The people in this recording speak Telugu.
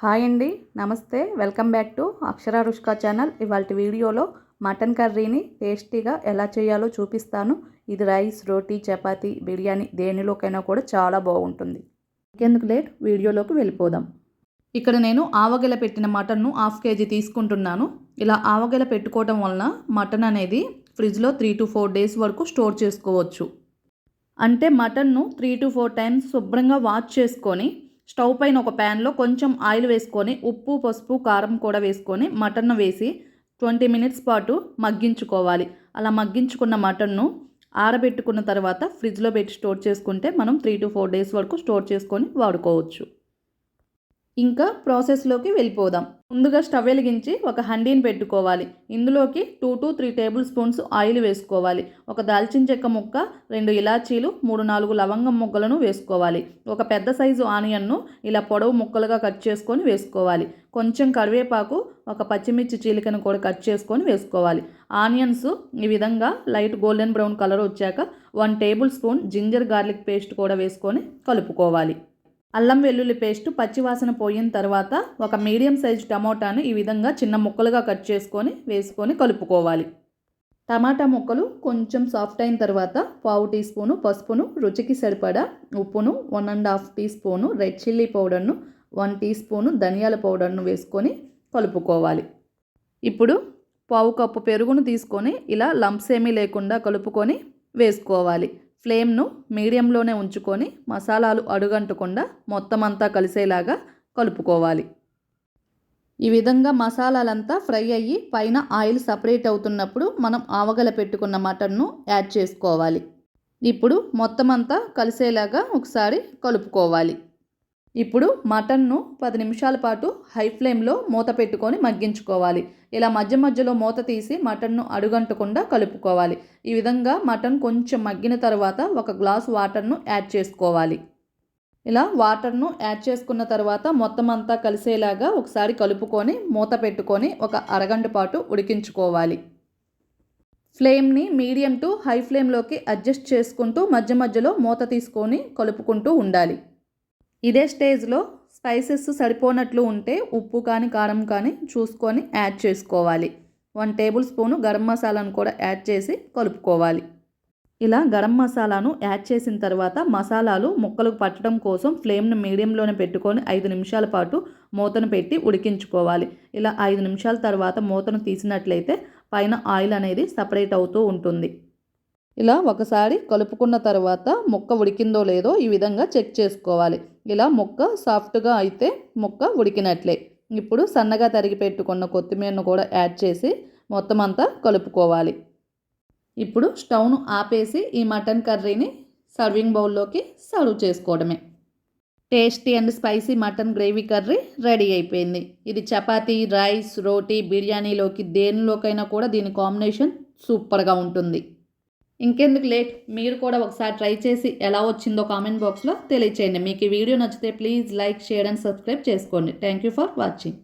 హాయ్ అండి నమస్తే. Welcome back to Akshara Rushka channel. ఇవాళ వీడియోలో మటన్ కర్రీని టేస్టీగా ఎలా చేయాలో చూపిస్తాను. ఇది రైస్ రోటీ చపాతీ బిర్యానీ దేనిలోకైనా కూడా చాలా బాగుంటుంది. ఇంకెందుకు లేట్? వీడియోలోకి వెళ్ళిపోదాం. ఇక్కడ నేను ఆవగెల పెట్టిన మటన్ను హాఫ్ కేజీ తీసుకుంటున్నాను. ఇలా ఆవగల పెట్టుకోవడం వలన మటన్ అనేది ఫ్రిడ్జ్లో త్రీ టు ఫోర్ డేస్ వరకు స్టోర్ చేసుకోవచ్చు. అంటే మటన్ను త్రీ టు ఫోర్ టైమ్స్ శుభ్రంగా వాష్ చేసుకొని స్టవ్ పైన ఒక ప్యాన్లో కొంచెం ఆయిల్ వేసుకొని ఉప్పు పసుపు కారం కూడా వేసుకొని మటన్ వేసి ట్వంటీ మినిట్స్ పాటు మగ్గించుకోవాలి. అలా మగ్గించుకున్న మటన్ను ఆరబెట్టుకున్న తర్వాత ఫ్రిడ్జ్లో పెట్టి స్టోర్ చేసుకుంటే మనం త్రీ టు ఫోర్ డేస్ వరకు స్టోర్ చేసుకొని వాడుకోవచ్చు. ఇంకా ప్రాసెస్లోకి వెళ్ళిపోదాం. ముందుగా స్టవ్ వెలిగించి ఒక హండీని పెట్టుకోవాలి. ఇందులోకి two to three table spoons oil వేసుకోవాలి. ఒక దాల్చిన చెక్క ముక్క రెండు ఇలాచీలు మూడు నాలుగు లవంగం ముక్కలను వేసుకోవాలి. ఒక పెద్ద సైజు ఆనియన్ను ఇలా పొడవు ముక్కలుగా కట్ చేసుకొని వేసుకోవాలి. కొంచెం కరివేపాకు ఒక పచ్చిమిర్చి చీలికను కూడా కట్ చేసుకొని వేసుకోవాలి. ఆనియన్స్ ఈ విధంగా లైట్ గోల్డెన్ బ్రౌన్ కలర్ వచ్చాక one table spoon ginger garlic paste కూడా వేసుకొని కలుపుకోవాలి. అల్లం వెల్లుల్లి పేస్ట్ పచ్చివాసన పోయిన తర్వాత ఒక మీడియం సైజ్ టమోటాను ఈ విధంగా చిన్న ముక్కలుగా కట్ చేసుకొని వేసుకొని కలుపుకోవాలి. టమాటా ముక్కలు కొంచెం సాఫ్ట్ అయిన తర్వాత పావు టీ స్పూను పసుపును రుచికి సరిపడా ఉప్పును one and half tea spoon red chilli పౌడర్ను one tea spoon ధనియాల పౌడర్ను వేసుకొని కలుపుకోవాలి. ఇప్పుడు పావు కప్పు పెరుగును తీసుకొని ఇలా లంప్స్ ఏమీ లేకుండా కలుపుకొని వేసుకోవాలి. ఫ్లేమ్ను మీడియంలోనే ఉంచుకొని మసాలాలు అడుగంటకుండా మొత్తం అంతా కలిసేలాగా కలుపుకోవాలి. ఈ విధంగా మసాలాలంతా ఫ్రై అయ్యి పైన ఆయిల్ సపరేట్ అవుతున్నప్పుడు మనం ఆవగల పెట్టుకున్న మటన్ను యాడ్ చేసుకోవాలి. ఇప్పుడు మొత్తం అంతా కలిసేలాగా ఒకసారి కలుపుకోవాలి. ఇప్పుడు మటన్ను పది నిమిషాల పాటు హై ఫ్లేమ్లో మూత పెట్టుకొని మగ్గించుకోవాలి. ఇలా మధ్య మధ్యలో మూత తీసి మటన్ను అడుగంటకుండా కలుపుకోవాలి. ఈ విధంగా మటన్ కొంచెం మగ్గిన తర్వాత ఒక గ్లాస్ వాటర్ను యాడ్ చేసుకోవాలి. ఇలా వాటర్ను యాడ్ చేసుకున్న తర్వాత మొత్తం అంతా కలిసేలాగా ఒకసారి కలుపుకొని మూత పెట్టుకొని ఒక అరగంట పాటు ఉడికించుకోవాలి. ఫ్లేమ్ని మీడియం టు హై ఫ్లేమ్లోకి అడ్జస్ట్ చేసుకుంటూ మధ్య మధ్యలో మూత తీసుకొని కలుపుకుంటూ ఉండాలి. ఇదే స్టేజ్లో స్పైసెస్ సరిపోనట్లు ఉంటే ఉప్పు కానీ కారం కానీ చూసుకొని యాడ్ చేసుకోవాలి. వన్ టేబుల్ స్పూను గరం మసాలాను కూడా యాడ్ చేసి కలుపుకోవాలి. ఇలా గరం మసాలాను యాడ్ చేసిన తర్వాత మసాలాలు ముక్కలకు పట్టడం కోసం ఫ్లేమ్ను మీడియంలోనే పెట్టుకొని ఐదు నిమిషాల పాటు మూతను పెట్టి ఉడికించుకోవాలి. ఇలా ఐదు నిమిషాల తర్వాత మూతను తీసినట్లయితే పైన ఆయిల్ అనేది సపరేట్ అవుతూ ఉంటుంది. ఇలా ఒకసారి కలుపుకున్న తర్వాత ముక్క ఉడికిందో లేదో ఈ విధంగా చెక్ చేసుకోవాలి. ఇలా ముక్క సాఫ్ట్గా అయితే ముక్క ఉడికినట్లే. ఇప్పుడు సన్నగా తరిగి పెట్టుకున్న కొత్తిమీరను కూడా యాడ్ చేసి మొత్తం అంతా కలుపుకోవాలి. ఇప్పుడు స్టవ్ను ఆపేసి ఈ మటన్ కర్రీని సర్వింగ్ బౌల్లోకి సర్వ్ చేసుకోవడమే. Tasty and spicy mutton gravy curry ready అయిపోయింది. ఇది చపాతీ రైస్ రోటీ బిర్యానీలోకి దేనిలోకైనా కూడా దీని కాంబినేషన్ సూపర్గా ఉంటుంది. ఇంకెందుకు లేట్? మీరు కూడా ఒకసారి ట్రై చేసి ఎలా వచ్చిందో కామెంట్ బాక్స్లో తెలియచేయండి. మీకు ఈ వీడియో నచ్చితే please like share and subscribe చేసుకోండి. Thank you for watching